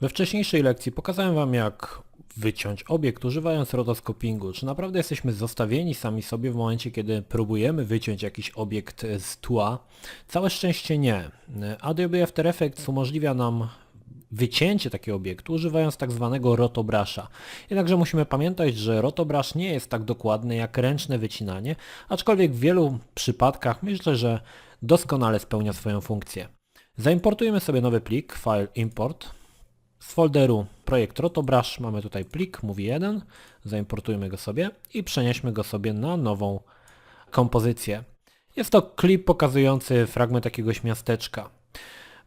We wcześniejszej lekcji pokazałem Wam jak wyciąć obiekt używając rotoskopingu. Czy naprawdę jesteśmy zostawieni sami sobie w momencie, kiedy próbujemy wyciąć jakiś obiekt z tła? Całe szczęście nie. Adobe After Effects umożliwia nam wycięcie takiego obiektu używając tak zwanego rotobrasza. Jednakże musimy pamiętać, że rotobrasz nie jest tak dokładny jak ręczne wycinanie, aczkolwiek w wielu przypadkach myślę, że doskonale spełnia swoją funkcję. Zaimportujemy sobie nowy plik, file import. Z folderu projekt Rotobrush mamy tutaj plik Movie 1, zaimportujmy go sobie i przenieśmy go sobie na nową kompozycję. Jest to klip pokazujący fragment jakiegoś miasteczka.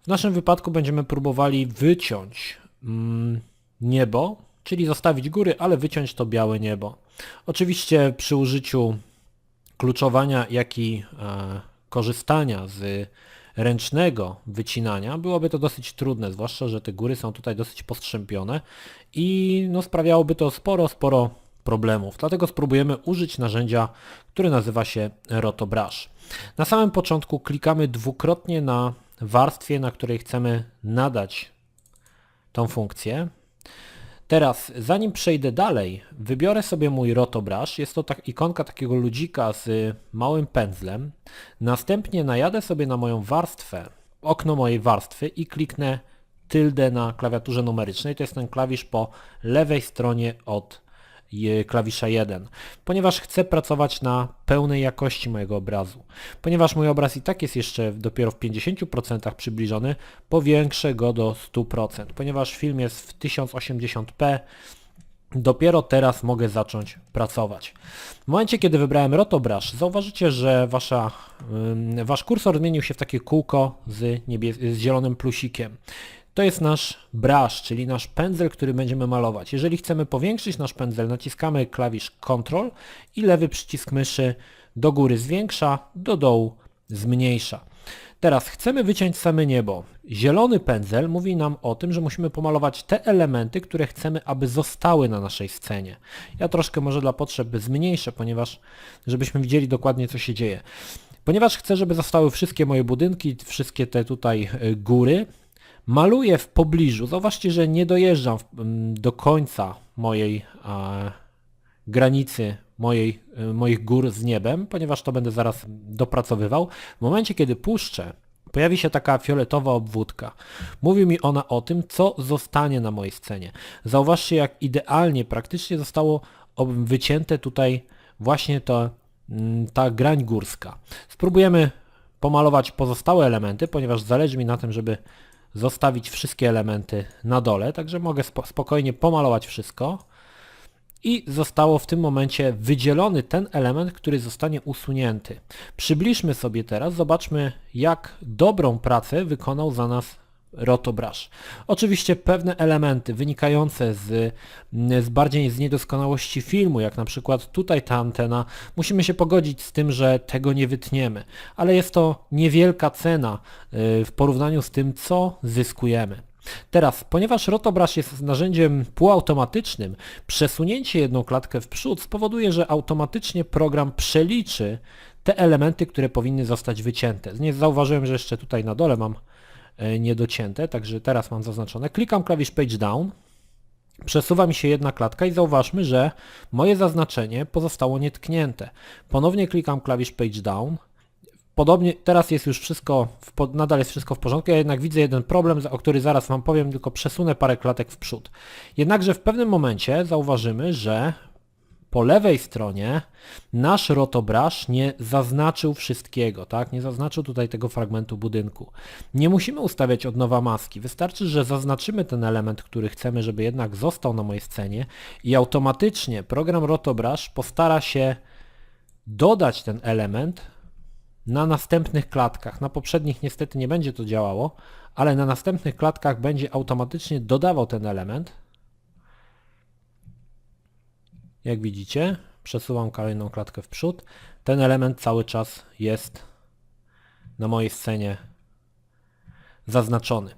W naszym wypadku będziemy próbowali wyciąć mm, niebo, czyli zostawić góry, ale wyciąć to białe niebo. Oczywiście przy użyciu kluczowania, jak i e, korzystania z ręcznego wycinania byłoby to dosyć trudne, zwłaszcza, że te góry są tutaj dosyć postrzępione i no, sprawiałoby to sporo, sporo problemów. Dlatego spróbujemy użyć narzędzia, które nazywa się Rotobrush. Na samym początku klikamy dwukrotnie na warstwie, na której chcemy nadać tą funkcję. Teraz, zanim przejdę dalej, wybiorę sobie mój rotobrush. Jest to tak, ikonka takiego ludzika z małym pędzlem. Następnie najadę sobie na moją warstwę, okno mojej warstwy i kliknę tyldę na klawiaturze numerycznej. To jest ten klawisz po lewej stronie od klawisza 1, ponieważ chcę pracować na pełnej jakości mojego obrazu. Ponieważ mój obraz i tak jest jeszcze dopiero w 50% przybliżony, powiększę go do 100%. Ponieważ film jest w 1080p, dopiero teraz mogę zacząć pracować. W momencie, kiedy wybrałem Rotobrush, zauważycie, że wasza, wasz kursor zmienił się w takie kółko z, niebie- z zielonym plusikiem. To jest nasz brush, czyli nasz pędzel, który będziemy malować. Jeżeli chcemy powiększyć nasz pędzel, naciskamy klawisz Ctrl i lewy przycisk myszy do góry zwiększa, do dołu zmniejsza. Teraz chcemy wyciąć same niebo. Zielony pędzel mówi nam o tym, że musimy pomalować te elementy, które chcemy, aby zostały na naszej scenie. Ja troszkę może dla potrzeb zmniejszę, ponieważ żebyśmy widzieli dokładnie co się dzieje. Ponieważ chcę, żeby zostały wszystkie moje budynki, wszystkie te tutaj y, góry, maluję w pobliżu. Zauważcie, że nie dojeżdżam mm, do końca mojej e, granicy mojej, e, moich gór z niebem, ponieważ to będę zaraz dopracowywał. W momencie, kiedy puszczę, pojawi się taka fioletowa obwódka. Mówi mi ona o tym, co zostanie na mojej scenie. Zauważcie, jak idealnie, praktycznie zostało wycięte tutaj właśnie to, mm, ta grań górska. Spróbujemy pomalować pozostałe elementy, ponieważ zależy mi na tym, żeby zostawić wszystkie elementy na dole, także mogę spo, spokojnie pomalować wszystko i zostało w tym momencie wydzielony ten element, który zostanie usunięty. Przybliżmy sobie teraz, zobaczmy jak dobrą pracę wykonał za nas Rotobrush. Oczywiście pewne elementy wynikające z, z bardziej z niedoskonałości filmu, jak na przykład tutaj ta antena, musimy się pogodzić z tym, że tego nie wytniemy, ale jest to niewielka cena y, w porównaniu z tym, co zyskujemy. Teraz, ponieważ Rotobrush jest narzędziem półautomatycznym, przesunięcie jedną klatkę w przód spowoduje, że automatycznie program przeliczy te elementy, które powinny zostać wycięte. Nie zauważyłem, że jeszcze tutaj na dole mam niedocięte, także teraz mam zaznaczone. Klikam klawisz Page Down, przesuwa mi się jedna klatka i zauważmy, że moje zaznaczenie pozostało nietknięte. Ponownie klikam klawisz Page Down, Podobnie teraz jest już wszystko, w, nadal jest wszystko w porządku, ja jednak widzę jeden problem, o który zaraz Wam powiem, tylko przesunę parę klatek w przód. Jednakże w pewnym momencie zauważymy, że po lewej stronie nasz rotobrush nie zaznaczył wszystkiego, tak? Nie zaznaczył tutaj tego fragmentu budynku. Nie musimy ustawiać od nowa maski. Wystarczy, że zaznaczymy ten element, który chcemy, żeby jednak został na mojej scenie i automatycznie program rotobrush postara się dodać ten element na następnych klatkach. Na poprzednich niestety nie będzie to działało, ale na następnych klatkach będzie automatycznie dodawał ten element. Jak widzicie, przesuwam kolejną klatkę w przód. Ten element cały czas jest na mojej scenie zaznaczony.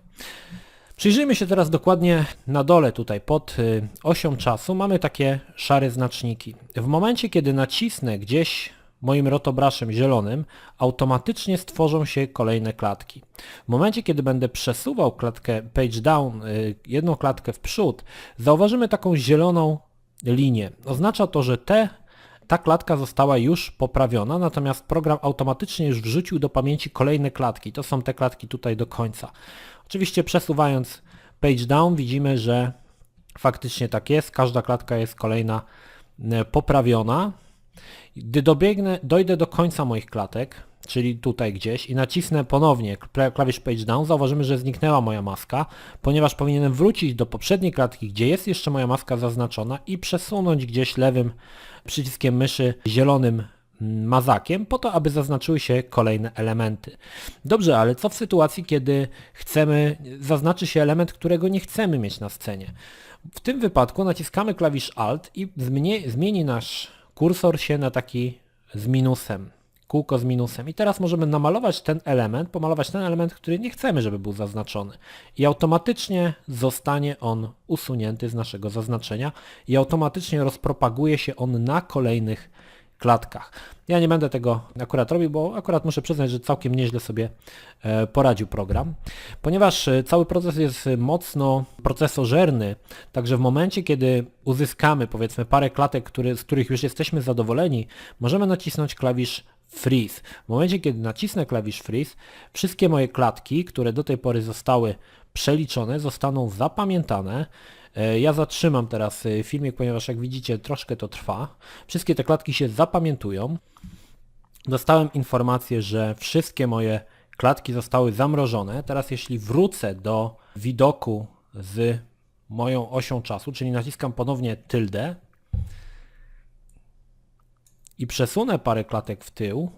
Przyjrzyjmy się teraz dokładnie na dole tutaj pod y, osią czasu mamy takie szare znaczniki. W momencie kiedy nacisnę gdzieś moim rotobraszem zielonym, automatycznie stworzą się kolejne klatki. W momencie, kiedy będę przesuwał klatkę page down, y, jedną klatkę w przód, zauważymy taką zieloną linię. Oznacza to, że te, ta klatka została już poprawiona, natomiast program automatycznie już wrzucił do pamięci kolejne klatki. To są te klatki tutaj do końca. Oczywiście przesuwając page down widzimy, że faktycznie tak jest, każda klatka jest kolejna e, poprawiona. Gdy dobiegnę, dojdę do końca moich klatek, czyli tutaj gdzieś i nacisnę ponownie kla- klawisz page down, zauważymy, że zniknęła moja maska, ponieważ powinienem wrócić do poprzedniej klatki, gdzie jest jeszcze moja maska zaznaczona i przesunąć gdzieś lewym przyciskiem myszy zielonym mm, mazakiem po to, aby zaznaczyły się kolejne elementy. Dobrze, ale co w sytuacji, kiedy chcemy, zaznaczy się element, którego nie chcemy mieć na scenie? W tym wypadku naciskamy klawisz Alt i zmieni, zmieni nasz kursor się na taki z minusem, kółko z minusem. I teraz możemy namalować ten element, pomalować ten element, który nie chcemy, żeby był zaznaczony. I automatycznie zostanie on usunięty z naszego zaznaczenia i automatycznie rozpropaguje się on na kolejnych klatkach. Ja nie będę tego akurat robił, bo akurat muszę przyznać, że całkiem nieźle sobie e, poradził program. Ponieważ e, cały proces jest mocno procesożerny, także w momencie, kiedy uzyskamy powiedzmy parę klatek, który, z których już jesteśmy zadowoleni, możemy nacisnąć klawisz Freeze. W momencie, kiedy nacisnę klawisz Freeze, wszystkie moje klatki, które do tej pory zostały przeliczone, zostaną zapamiętane. E, Ja zatrzymam teraz e, filmik, ponieważ jak widzicie troszkę to trwa. Wszystkie te klatki się zapamiętują. Dostałem informację, że wszystkie moje klatki zostały zamrożone. Teraz jeśli wrócę do widoku z moją osią czasu, czyli naciskam ponownie tyldę i przesunę parę klatek w tył,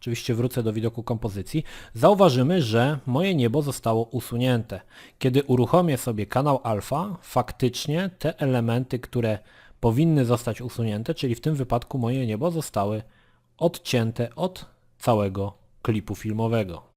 oczywiście wrócę do widoku kompozycji, zauważymy, że moje niebo zostało usunięte. Kiedy uruchomię sobie kanał alfa, faktycznie te elementy, które powinny zostać usunięte, czyli w tym wypadku moje niebo zostały odcięte od całego klipu filmowego.